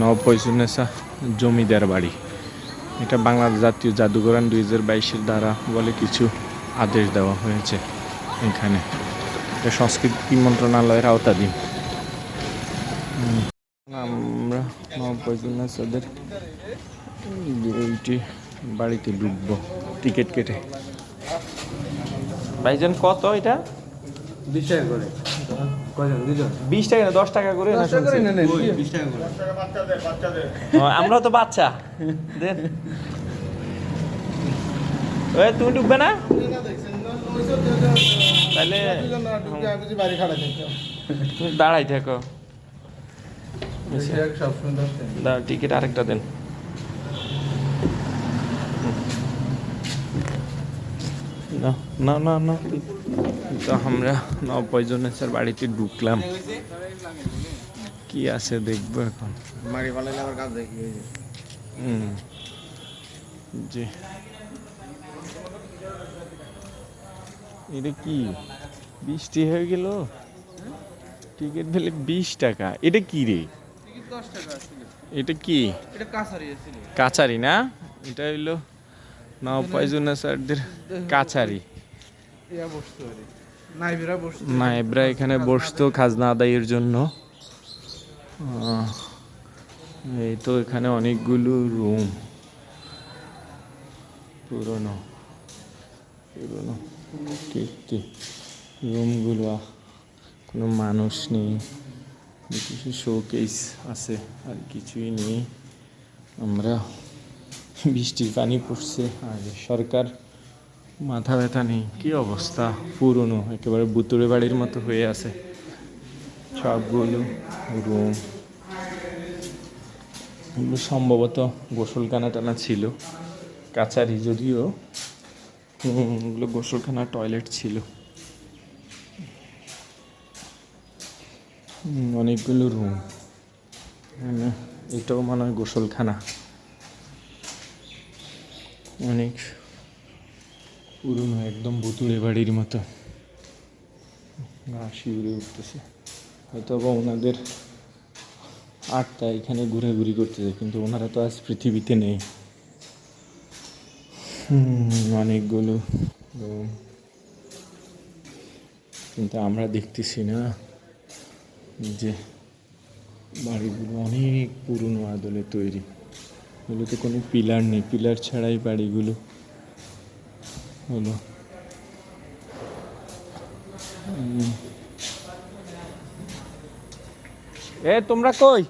নবপৈজনেসা জমিদার বাড়ি। এটা বাংলাদেশ জাতীয় জাদুঘরান দুই হাজার বাইশের দ্বারা বলে কিছু আদেশ দেওয়া হয়েছে এখানে। এটা সংস্কৃতি মন্ত্রণালয়ের আওতাধীন। আমরা নবপৈজনেসাদের এইটি বাড়িতে ঢুকবো টিকিট কেটে। ভাইজান কত এটা? টাকা করে। কয়জন? দুজন বিশ টাকা না টাকা করে না টাকা টাকা আমরাও তো বাচ্চা। দেন। ওই তুমি ঢুকবে না? তাহলে দাঁড়াই থাকো। দাঁড়া টিকিট আরেকটা দেন। না না না না। তো আমরা নবজনে স্যার বাড়িতে ঢুকলাম। কি আছে দেখব এখন। মারি পালাইলে আবার কাজ দেখি হুম। জি। এটা কি? বৃষ্টি হয়ে গেল? টিকিট পেলে বিশ টাকা। এটা কি রে? দশ টাকা ছিল এটা কি? কাছারি না? এটা হইল নবপয়জনা স্যারদের কাচারি ইয়া বসতে পারে নাইবেরা এখানে বসতো খাজনা আদায়ের জন্য। এই তো এখানে অনেকগুলো রুম। পুরনো। পুরনো ঠিক ঠিক রুমগুলো কোনো মানুষ নেই। কিছু শোকেস আছে আর কিছুই নেই। আমরা বৃষ্টির পানি পড়ছে, আর সরকার মাথা ব্যথা নেই। কি অবস্থা? পুরনো, একেবারে বুতুরে বাড়ির মতো হয়ে আছে। সবগুলো রুম। এগুলো সম্ভবত গোসলখানা টানা ছিল। কাছারি যদিও এগুলো গোসলখানা, টয়লেট ছিল। অনেকগুলো রুম। এটাও মনে হয় গোসলখানা। অনেক। পুরনো একদম বুতুড়ে বাড়ির মতো। গা শিউরে উঠতেছে। হয়তো বা ওনাদের আটটা এখানে ঘুরাঘুরি করতেছে, কিন্তু ওনারা তো আজ পৃথিবীতে নেই। অনেকগুলো কিন্তু আমরা দেখতেছি না যে বাড়িগুলো অনেক পুরনো আদলে তৈরি। এগুলোতে কোনো পিলার নেই। পিলার ছাড়াই বাড়িগুলো হলো। এ তোমরা কই?